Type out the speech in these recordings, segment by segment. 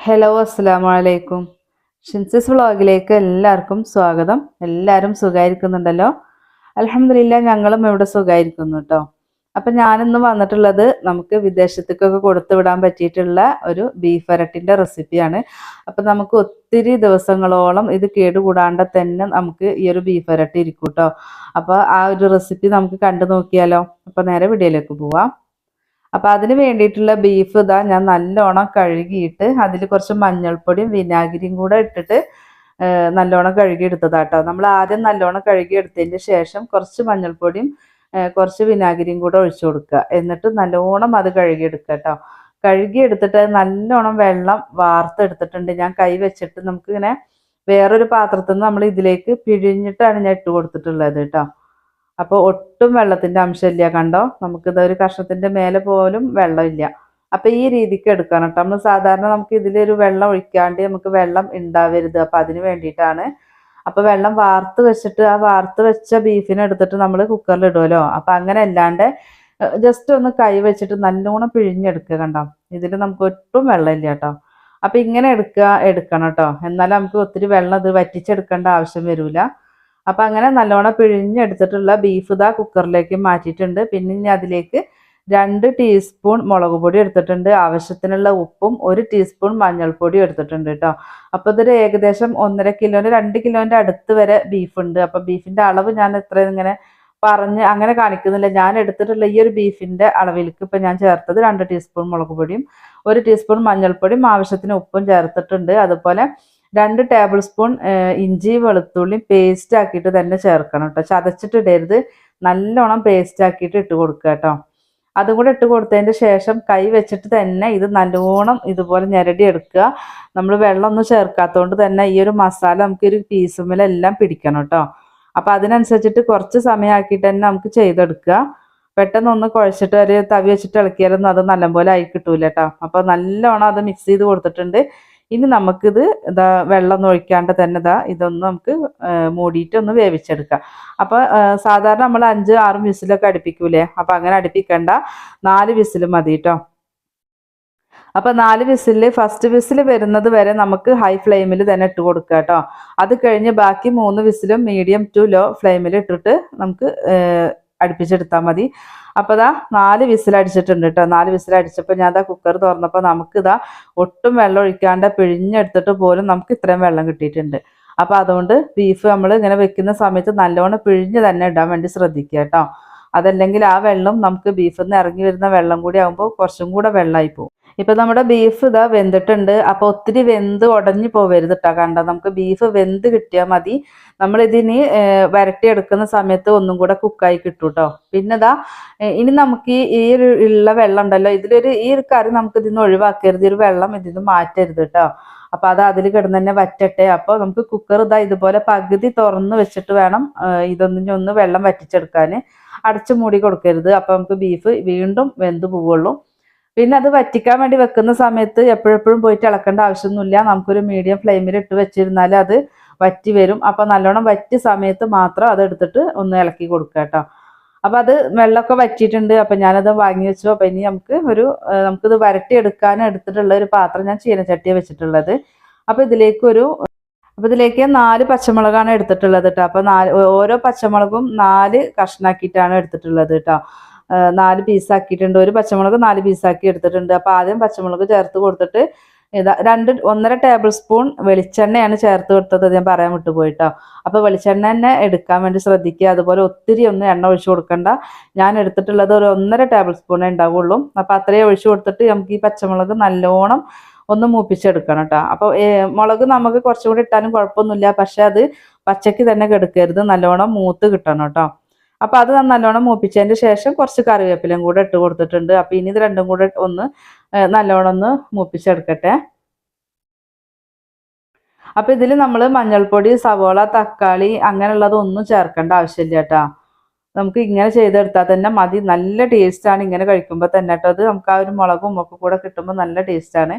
Hello അസ്സാം വലൈക്കും ഷിൻസിസ് വ്ളോഗിലേക്ക് എല്ലാവർക്കും സ്വാഗതം. എല്ലാവരും സുഖമായിരിക്കുന്നുണ്ടല്ലോ അലഹമില്ല ഞങ്ങളും ഇവിടെ സുഖമായിരിക്കുന്നു കേട്ടോ അപ്പം ഞാനിന്ന് വന്നിട്ടുള്ളത് നമുക്ക് വിദേശത്തേക്കൊക്കെ കൊടുത്തു വിടാൻ പറ്റിയിട്ടുള്ള ഒരു ബീഫ് വരട്ടിന്റെ റെസിപ്പിയാണ് അപ്പം നമുക്ക് ഒത്തിരി ദിവസങ്ങളോളം ഇത് കേടുകൂടാണ്ട് തന്നെ നമുക്ക് ഈ ഒരു ബീഫ് വരട്ടി ഇരിക്കും കേട്ടോ അപ്പോൾ ആ ഒരു റെസിപ്പി നമുക്ക് കണ്ടു നോക്കിയാലോ? അപ്പം നേരെ വീഡിയോയിലേക്ക് പോവാം. അപ്പൊ അതിന് വേണ്ടിയിട്ടുള്ള ബീഫ് ഇതാ ഞാൻ നല്ലോണം കഴുകിയിട്ട് അതിൽ കുറച്ച് മഞ്ഞൾപ്പൊടിയും വിനാഗിരിയും കൂടെ ഇട്ടിട്ട് നല്ലോണം കഴുകി എടുത്തതാട്ടോ. നമ്മൾ ആദ്യം നല്ലോണം കഴുകി എടുത്തതിന് ശേഷം കുറച്ച് മഞ്ഞൾപ്പൊടിയും കുറച്ച് വിനാഗിരിയും കൂടെ ഒഴിച്ചു കൊടുക്കുക. എന്നിട്ട് നല്ലോണം അത് കഴുകിയെടുക്കുക കേട്ടോ കഴുകിയെടുത്തിട്ട് നല്ലോണം വെള്ളം വാർത്തെടുത്തിട്ടുണ്ട്. ഞാൻ കൈ വെച്ചിട്ട് നമുക്കിങ്ങനെ വേറൊരു പാത്രത്തിൽ നിന്ന് നമ്മൾ ഇതിലേക്ക് പിഴിഞ്ഞിട്ടാണ് ഞാൻ ഇട്ട് കൊടുത്തിട്ടുള്ളത് കേട്ടോ അപ്പോൾ ഒട്ടും വെള്ളത്തിന്റെ അംശമില്ല കണ്ടോ? നമുക്കിത് ഒരു കഷ്ണത്തിന്റെ മേലെ പോലും വെള്ളമില്ല. അപ്പോൾ ഈ രീതിക്ക് എടുക്കണം കേട്ടോ. നമ്മൾ സാധാരണ നമുക്ക് ഇതിലൊരു വെള്ളം ഒഴിക്കാണ്ട് നമുക്ക് വെള്ളം ഉണ്ടാവരുത് അപ്പൊ അതിന് വേണ്ടിയിട്ടാണ്. അപ്പോൾ വെള്ളം വാർത്ത് വെച്ചിട്ട് ആ വാർത്ത് വെച്ച ബീഫിനെ എടുത്തിട്ട് നമ്മൾ കുക്കറിൽ ഇടുമല്ലോ അപ്പൊ അങ്ങനെ അല്ലാണ്ട് ജസ്റ്റ് ഒന്ന് കൈ വെച്ചിട്ട് നല്ലോണം പിഴിഞ്ഞെടുക്കുക കണ്ടോ? ഇതിൽ നമുക്ക് ഒട്ടും വെള്ളമില്ല കേട്ടോ. അപ്പൊ ഇങ്ങനെ എടുക്കുക എടുക്കണം കേട്ടോ. എന്നാലും നമുക്ക് ഒത്തിരി വെള്ളം ഇത് വറ്റിച്ചെടുക്കേണ്ട ആവശ്യം വരൂല. അപ്പം അങ്ങനെ നല്ലോണം പിഴിഞ്ഞെടുത്തിട്ടുള്ള ബീഫ് ഇതാ കുക്കറിലേക്ക് മാറ്റിയിട്ടുണ്ട്. പിന്നെ ഇനി അതിലേക്ക് രണ്ട് ടീസ്പൂൺ മുളക് പൊടി എടുത്തിട്ടുണ്ട്. ആവശ്യത്തിനുള്ള ഉപ്പും ഒരു ടീസ്പൂൺ മഞ്ഞൾപ്പൊടിയും എടുത്തിട്ടുണ്ട് കേട്ടോ. അപ്പോൾ ഇതൊരു ഏകദേശം ഒന്നര കിലോന്റെ രണ്ട് കിലോന്റെ അടുത്ത് വരെ ബീഫ് ഉണ്ട്. അപ്പോൾ ബീഫിന്റെ അളവ് ഞാൻ എത്ര ഇങ്ങനെ പറഞ്ഞ് അങ്ങനെ കാണിക്കുന്നില്ല. ഞാൻ എടുത്തിട്ടുള്ള ഈ ഒരു ബീഫിന്റെ അളവിലേക്ക് ഇപ്പം ഞാൻ ചേർത്തത് രണ്ട് ടീസ്പൂൺ മുളക് പൊടിയും ഒരു ടീസ്പൂൺ മഞ്ഞൾപ്പൊടിയും ആവശ്യത്തിന് ഉപ്പും ചേർത്തിട്ടുണ്ട്. അതുപോലെ രണ്ട് ടേബിൾ സ്പൂൺ ഇഞ്ചി വെളുത്തുള്ളി പേസ്റ്റ് ആക്കിയിട്ട് തന്നെ ചേർക്കണം കേട്ടോ ചതച്ചിട്ടിടരുത് നല്ലോണം പേസ്റ്റ് ആക്കിയിട്ട് ഇട്ട് കൊടുക്കുക കേട്ടോ അതും കൂടെ ഇട്ട് കൊടുത്തതിന്റെ ശേഷം കൈ വെച്ചിട്ട് തന്നെ ഇത് നല്ലോണം ഇതുപോലെ ഞെരടി എടുക്കുക. നമ്മൾ വെള്ളമൊന്നും ചേർക്കാത്തതുകൊണ്ട് തന്നെ ഈ ഒരു മസാല നമുക്ക് ഒരു പീസുമ്മലെല്ലാം പിടിക്കണം കേട്ടോ അപ്പം അതിനനുസരിച്ചിട്ട് കുറച്ച് സമയമാക്കിയിട്ട് തന്നെ നമുക്ക് ചെയ്തെടുക്കുക. പെട്ടെന്നൊന്ന് കുഴച്ചിട്ട് ഒരു തവി വെച്ചിട്ട് ഇളക്കിയാലൊന്നും അത് നല്ലപോലെ ആയി കിട്ടൂല കേട്ടോ അപ്പോൾ നല്ലോണം അത് മിക്സ് ചെയ്ത് കൊടുത്തിട്ടുണ്ട്. ഇനി നമുക്കിത് ഇതാ വെള്ളം ഒഴിക്കാണ്ട് തന്നെ ഇതാ ഇതൊന്ന് നമുക്ക് മൂടിയിട്ട് ഒന്ന് വേവിച്ചെടുക്കാം. അപ്പോൾ സാധാരണ നമ്മൾ അഞ്ച് ആറ് വിസിലൊക്കെ അടുപ്പിക്കൂലേ? അപ്പോൾ അങ്ങനെ അടുപ്പിക്കണ്ട. നാല് വിസിൽ മതി കേട്ടോ അപ്പോൾ നാല് വിസിൽ ഫസ്റ്റ് വിസിൽ വരുന്നത് വരെ നമുക്ക് ഹൈ ഫ്ലെയിമിൽ തന്നെ ഇട്ട് കൊടുക്കുക കേട്ടോ അത് കഴിഞ്ഞ് ബാക്കി മൂന്ന് വിസിലും മീഡിയം ടു ലോ ഫ്ലെയിമിൽ ഇട്ടിട്ട് നമുക്ക് അടുപ്പിച്ചെടുത്താൽ മതി. അപ്പോൾ ഇതാ നാല് വിസിൽ അടിച്ചിട്ടുണ്ട് കേട്ടോ നാല് വിസിൽ അടിച്ചപ്പോൾ ഞാൻ ഇതാ കുക്കർ തുറന്നപ്പോൾ നമുക്കിതാ ഒട്ടും വെള്ളം ഒഴിക്കാണ്ട് പിഴിഞ്ഞെടുത്തിട്ട് പോലും നമുക്ക് ഇത്രയും വെള്ളം കിട്ടിയിട്ടുണ്ട്. അപ്പോൾ അതുകൊണ്ട് ബീഫ് നമ്മൾ ഇങ്ങനെ വെക്കുന്ന സമയത്ത് നല്ലോണം പിഴിഞ്ഞ് തന്നെ ഇടാൻ വേണ്ടി ശ്രദ്ധിക്കുക കേട്ടോ അതല്ലെങ്കിൽ ആ വെള്ളം നമുക്ക് ബീഫിൽ നിന്ന് ഇറങ്ങി വരുന്ന വെള്ളം കൂടി ആകുമ്പോൾ കുറച്ചും കൂടെ വെള്ളമായി പോകും ഇപ്പം നമ്മുടെ ബീഫ് ഇതാ വെന്തിട്ടുണ്ട്. അപ്പോൾ ഒത്തിരി വെന്ത് ഉടഞ്ഞു പോവരുത് കേട്ടോ കണ്ടോ? നമുക്ക് ബീഫ് വെന്ത് കിട്ടിയാൽ മതി. നമ്മൾ ഇതിന് വരട്ടിയെടുക്കുന്ന സമയത്ത് ഒന്നും കൂടെ കുക്കായി കിട്ടും കേട്ടോ പിന്നെ ഇതാ ഇനി നമുക്ക് ഈ ഒരു ഉള്ള വെള്ളം ഉണ്ടല്ലോ. ഇതിലൊരു ഈ ഒരു കറി നമുക്ക് ഇതിന്ന് ഒഴിവാക്കരുത് ഒരു വെള്ളം ഇതിന്ന് മാറ്റരുത് കേട്ടോ അപ്പൊ അത് അതിൽ കിടന്ന് തന്നെ വറ്റട്ടെ. അപ്പോൾ നമുക്ക് കുക്കർ ഇതാ ഇതുപോലെ പകുതി തുറന്ന് വെച്ചിട്ട് വേണം ഇതൊന്നും ഒന്ന് വെള്ളം വറ്റിച്ചെടുക്കാൻ അടച്ചു മൂടി കൊടുക്കരുത്. അപ്പൊ നമുക്ക് ബീഫ് വീണ്ടും വെന്ത് പോവുള്ളൂ. പിന്നെ അത് വറ്റിക്കാൻ വേണ്ടി വെക്കുന്ന സമയത്ത് എപ്പോഴെപ്പോഴും പോയിട്ട് ഇളക്കേണ്ട ആവശ്യമൊന്നുമില്ല. നമുക്കൊരു മീഡിയം ഫ്ലെയിമിൽ ഇട്ട് വെച്ചിരുന്നാൽ അത് വറ്റി വരും. അപ്പോൾ നല്ലോണം വറ്റിയ സമയത്ത് മാത്രം അത് എടുത്തിട്ട് ഒന്ന് ഇളക്കി കൊടുക്കുക കേട്ടോ. അപ്പം അത് വെള്ളമൊക്കെ വറ്റിയിട്ടുണ്ട്. അപ്പം ഞാനത് വാങ്ങി വെച്ചു അപ്പം ഇനി നമുക്ക് ഒരു നമുക്കിത് വരട്ടിയെടുക്കാൻ എടുത്തിട്ടുള്ള ഒരു പാത്രം ഞാൻ ചീനച്ചട്ടിയെ വെച്ചിട്ടുള്ളത്. അപ്പം ഇതിലേക്കൊരു അപ്പം ഇതിലേക്ക് നാല് പച്ചമുളകാണ് എടുത്തിട്ടുള്ളത് കേട്ടോ. അപ്പം നാല് ഓരോ പച്ചമുളകും നാല് കഷ്ണാക്കിയിട്ടാണ് എടുത്തിട്ടുള്ളത് കേട്ടോ. നാല് പീസാക്കിയിട്ടുണ്ട് ഒരു പച്ചമുളക് നാല് പീസാക്കി എടുത്തിട്ടുണ്ട്. അപ്പോൾ ആദ്യം പച്ചമുളക് ചേർത്ത് കൊടുത്തിട്ട് ഇതാ രണ്ട് ഒന്നര ടേബിൾ സ്പൂൺ വെളിച്ചെണ്ണയാണ് ചേർത്ത് കൊടുത്തത്. ഞാൻ പറയാൻ വിട്ടുപോയിട്ടോ. അപ്പോൾ വെളിച്ചെണ്ണ തന്നെ എടുക്കാൻ വേണ്ടി ശ്രദ്ധിക്കുക. അതുപോലെ ഒത്തിരി ഒന്നും എണ്ണ ഒഴിച്ചു കൊടുക്കണ്ട. ഞാൻ എടുത്തിട്ടുള്ളത് ഒരു ഒന്നര ടേബിൾ സ്പൂണേ ഉണ്ടാവുള്ളൂ. അപ്പോൾ അത്രയും ഒഴിച്ചു കൊടുത്തിട്ട് നമുക്ക് ഈ പച്ചമുളക് നല്ലോണം ഒന്ന് മൂപ്പിച്ചെടുക്കണം കേട്ടോ അപ്പോൾ മുളക് നമുക്ക് കുറച്ചും കൂടി ഇട്ടാലും കുഴപ്പമൊന്നുമില്ല. പക്ഷെ അത് പച്ചക്ക് തന്നെ കെടുക്കരുത്. നല്ലോണം മൂത്ത് കിട്ടണം കേട്ടോ അപ്പൊ അത് നല്ലോണം മൂപ്പിച്ചതിന് ശേഷം കുറച്ച് കറിവേപ്പിലയും കൂടെ ഇട്ട് കൊടുത്തിട്ടുണ്ട്. അപ്പൊ ഇനി ഇത് രണ്ടും കൂടെ ഒന്ന് നല്ലോണം ഒന്ന് മൂപ്പിച്ചെടുക്കട്ടെ. അപ്പൊ ഇതിൽ നമ്മൾ മഞ്ഞൾപ്പൊടി സവോള തക്കാളി അങ്ങനെയുള്ളതൊന്നും ചേർക്കേണ്ട ആവശ്യമില്ല കേട്ടോ. നമുക്ക് ഇങ്ങനെ ചെയ്തെടുത്താൽ തന്നെ മതി. നല്ല ടേസ്റ്റാണ് ഇങ്ങനെ കഴിക്കുമ്പോൾ തന്നെ കേട്ടോ. അത് നമുക്ക് ആ ഒരു മുളകും ഒക്കെ കൂടെ കിട്ടുമ്പോൾ നല്ല ടേസ്റ്റാണ്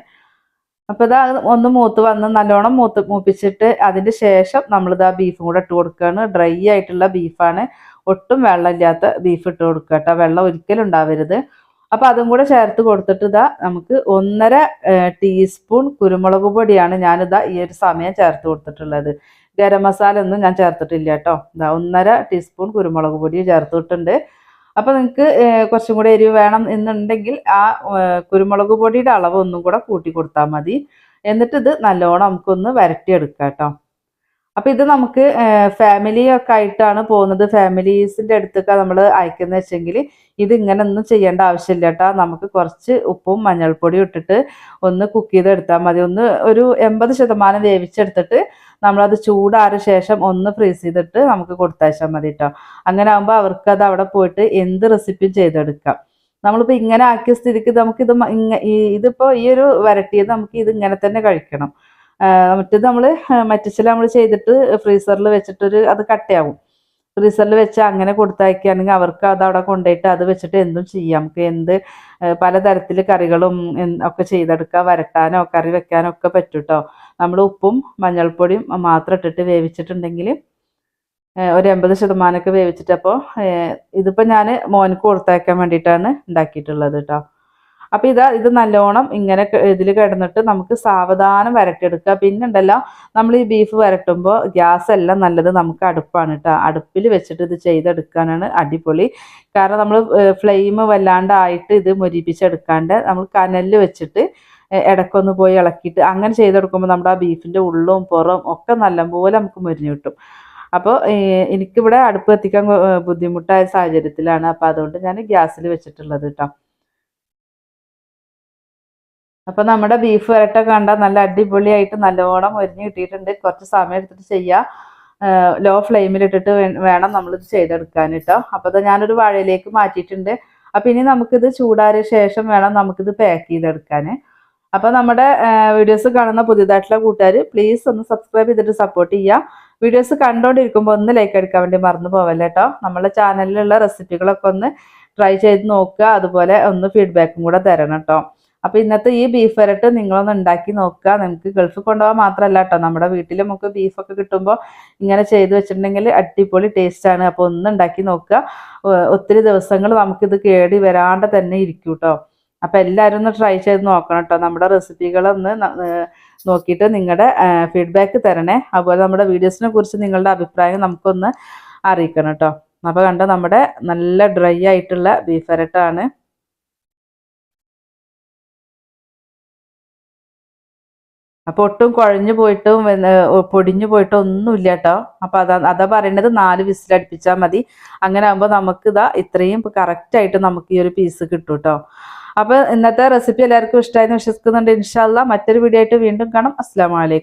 അപ്പോൾ ഇതാ ഒന്ന് മൂത്ത് വന്ന് നല്ലോണം മൂത്ത് മൂപ്പിച്ചിട്ട് അതിന്റെ ശേഷം നമ്മളിത് ബീഫും കൂടെ ഇട്ട് കൊടുക്കുകയാണ് ഡ്രൈ ആയിട്ടുള്ള ബീഫാണ് ഒട്ടും വെള്ളമില്ലാത്ത ബീഫ് ഇട്ട് കൊടുക്കുക കേട്ടോ. വെള്ളം ഒരിക്കലും ഉണ്ടാവരുത്. അപ്പോൾ അതും കൂടെ ചേർത്ത് കൊടുത്തിട്ട് ഇതാ നമുക്ക് ഒന്നര ടീസ്പൂൺ കുരുമുളക് പൊടിയാണ് ഞാനിതാ ഈ ഒരു സമയം ചേർത്ത് കൊടുത്തിട്ടുള്ളത്. ഗരം മസാല ഒന്നും ഞാൻ ചേർത്തിട്ടില്ല കേട്ടോ. ഇതാ ഒന്നര ടീസ്പൂൺ കുരുമുളക് പൊടി ചേർത്തിട്ടുണ്ട് അപ്പോൾ നിങ്ങൾക്ക് കുറച്ചും കൂടെ എരിവ് വേണം എന്നുണ്ടെങ്കിൽ ആ കുരുമുളക് പൊടിയുടെ അളവ് ഒന്നും കൂടെ കൂട്ടി കൊടുത്താൽ മതി. എന്നിട്ട് ഇത് നല്ലോണം നമുക്കൊന്ന് വരട്ടിയെടുക്കാം കേട്ടോ. അപ്പൊ ഇത് നമുക്ക് ഫാമിലി ഒക്കെ ആയിട്ടാണ് പോകുന്നത്. ഫാമിലീസിന്റെ അടുത്തൊക്കെ നമ്മൾ അയക്കുന്ന വെച്ചെങ്കിൽ ഇത് ഇങ്ങനെ ഒന്നും ചെയ്യേണ്ട ആവശ്യമില്ല കേട്ടോ. നമുക്ക് കുറച്ച് ഉപ്പും മഞ്ഞൾപ്പൊടിയും ഇട്ടിട്ട് ഒന്ന് കുക്ക് ചെയ്തെടുത്താൽ മതി. ഒന്ന് ഒരു എൺപത് ശതമാനം വേവിച്ചെടുത്തിട്ട് നമ്മളത് ചൂടാറിയ ശേഷം ഒന്ന് ഫ്രീസ് ചെയ്തിട്ട് നമുക്ക് കൊടുത്തയച്ചാൽ മതി കേട്ടോ. അങ്ങനെ ആകുമ്പോൾ അവർക്ക് അത് അവിടെ പോയിട്ട് എന്ത് റെസിപ്പിയും ചെയ്തെടുക്കാം. നമ്മളിപ്പോൾ ഇങ്ങനെ ആക്കിയ സ്ഥിതിക്ക് നമുക്ക് നമുക്കിത് ഇതിപ്പോൾ ഈ ഒരു വരട്ടിയത് നമുക്ക് ഇത് ഇങ്ങനെ തന്നെ കഴിക്കണം. മറ്റേത് നമ്മൾ മറ്റിച്ചിൽ നമ്മൾ ചെയ്തിട്ട് ഫ്രീസറിൽ വെച്ചിട്ടൊരു അത് കട്ടയാവും. ഫ്രീസറിൽ വെച്ച് അങ്ങനെ കൊടുത്തയക്കുകയാണെങ്കിൽ അവർക്ക് അത് അവിടെ കൊണ്ടുപോയിട്ട് അത് വെച്ചിട്ട് എന്തും ചെയ്യാം. നമുക്ക് എന്ത് പലതരത്തിൽ കറികളും ഒക്കെ ചെയ്തെടുക്കാം വരട്ടാനോ കറി വെക്കാനോ ഒക്കെ പറ്റും കേട്ടോ നമ്മൾ ഉപ്പും മഞ്ഞൾപ്പൊടിയും മാത്രം ഇട്ടിട്ട് വേവിച്ചിട്ടുണ്ടെങ്കിൽ ഒരു എൺപത് ശതമാനമൊക്കെ വേവിച്ചിട്ട് അപ്പോൾ ഇതിപ്പോൾ ഞാൻ മോനക്ക് കൊടുത്തയക്കാൻ വേണ്ടിയിട്ടാണ് ഉണ്ടാക്കിയിട്ടുള്ളത് കേട്ടോ അപ്പോൾ ഇതാ ഇത് നല്ലോണം ഇങ്ങനെ ഇതിൽ കിടന്നിട്ട് നമുക്ക് സാവധാനം വരട്ടിയെടുക്കുക. പിന്നെ ഉണ്ടല്ലോ നമ്മൾ ഈ ബീഫ് വരട്ടുമ്പോൾ ഗ്യാസ് എല്ലാം നല്ലത് നമുക്ക് അടുപ്പാണ് കേട്ടോ അടുപ്പിൽ വെച്ചിട്ട് ഇത് ചെയ്തെടുക്കാനാണ് അടിപൊളി. കാരണം നമ്മൾ ഫ്ലെയിം വല്ലാണ്ടായിട്ട് ഇത് മുരിപ്പിച്ചെടുക്കാണ്ട് നമ്മൾ കനലിൽ വെച്ചിട്ട് ഇടക്കൊന്ന് പോയി ഇളക്കിയിട്ട് അങ്ങനെ ചെയ്തെടുക്കുമ്പോൾ നമ്മുടെ ആ ബീഫിന്റെ ഉള്ളും പുറവും ഒക്കെ നല്ലപോലെ നമുക്ക് മുരിഞ്ഞു കിട്ടും. അപ്പോൾ എനിക്കിവിടെ അടുപ്പ് എത്തിക്കാൻ ബുദ്ധിമുട്ടായ സാഹചര്യത്തിലാണ്. അപ്പോൾ അതുകൊണ്ട് ഞാൻ ഗ്യാസിൽ വെച്ചിട്ടുള്ളത് കേട്ടോ അപ്പോൾ നമ്മുടെ ബീഫ് വരട്ട കണ്ട നല്ല അടിപൊളിയായിട്ട് നല്ലോണം ഒരിഞ്ഞ് കിട്ടിയിട്ടുണ്ട്. കുറച്ച് സമയം എടുത്തിട്ട് ചെയ്യുക ലോ ഫ്ലെയിമിലിട്ടിട്ട് വേണം നമ്മളിത് ചെയ്തെടുക്കാൻ കേട്ടോ അപ്പോൾ അത് ഞാനൊരു വാഴയിലേക്ക് മാറ്റിയിട്ടുണ്ട്. അപ്പം ഇനി നമുക്കിത് ചൂടാറിയ ശേഷം വേണം നമുക്കിത് പാക്ക് ചെയ്തെടുക്കാൻ. അപ്പോൾ നമ്മുടെ വീഡിയോസ് കാണുന്ന പുതിയതായിട്ടുള്ള കൂട്ടുകാർ പ്ലീസ് ഒന്ന് സബ്സ്ക്രൈബ് ചെയ്തിട്ട് സപ്പോർട്ട് ചെയ്യുക വീഡിയോസ് കണ്ടുകൊണ്ടിരിക്കുമ്പോൾ ഒന്ന് ലൈക്ക് അടിക്കാൻ വേണ്ടി മറന്നു പോവല്ലേ കേട്ടോ നമ്മുടെ ചാനലിലുള്ള റെസിപ്പികളൊക്കെ ഒന്ന് ട്രൈ ചെയ്ത് നോക്കുക. അതുപോലെ ഒന്ന് ഫീഡ്ബാക്കും കൂടെ തരണം കേട്ടോ അപ്പോൾ ഇന്നത്തെ ഈ ബീഫ് വരട്ട് നിങ്ങളൊന്ന് ഉണ്ടാക്കി നോക്കുക. നമുക്ക് ഗൾഫിൽ കൊണ്ടുപോകാൻ മാത്രമല്ല കേട്ടോ നമ്മുടെ വീട്ടിൽ നമുക്ക് ബീഫൊക്കെ കിട്ടുമ്പോൾ ഇങ്ങനെ ചെയ്ത് വെച്ചിട്ടുണ്ടെങ്കിൽ അടിപൊളി ടേസ്റ്റ് ആണ്. അപ്പോൾ ഒന്ന് ഉണ്ടാക്കി നോക്കുക. ഒത്തിരി ദിവസങ്ങൾ നമുക്കിത് കേടി വരാണ്ട് തന്നെ ഇരിക്കും കേട്ടോ അപ്പോൾ എല്ലാവരും ഒന്ന് ട്രൈ ചെയ്ത് നോക്കണം കേട്ടോ നമ്മുടെ റെസിപ്പികളൊന്ന് നോക്കിയിട്ട് നിങ്ങളുടെ ഫീഡ്ബാക്ക് തരണേ. അതുപോലെ നമ്മുടെ വീഡിയോസിനെ കുറിച്ച് നിങ്ങളുടെ അഭിപ്രായം നമുക്കൊന്ന് അറിയിക്കണം കേട്ടോ അപ്പോൾ കണ്ടോ നമ്മുടെ നല്ല ഡ്രൈ ആയിട്ടുള്ള ബീഫ് വരട്ടാണ്. അപ്പോൾ ഒട്ടും കുഴഞ്ഞു പോയിട്ടും പൊടിഞ്ഞു പോയിട്ടും ഒന്നുമില്ല കേട്ടോ അപ്പോൾ അതാ അതാ പറയണത് നാല് വിസിലടുപ്പിച്ചാൽ മതി. അങ്ങനെ ആകുമ്പോൾ നമുക്ക് ഇതാ ഇത്രയും കറക്റ്റായിട്ട് നമുക്ക് ഈ ഒരു പീസ് കിട്ടും കേട്ടോ അപ്പോൾ ഇന്നത്തെ റെസിപ്പി എല്ലാവർക്കും ഇഷ്ടമായെന്ന് വിശ്വസിക്കുന്നുണ്ട്. ഇൻഷാല്ല മറ്റൊരു വീഡിയോ ആയിട്ട് വീണ്ടും കാണാം. അസ്സാം വലൈക്കും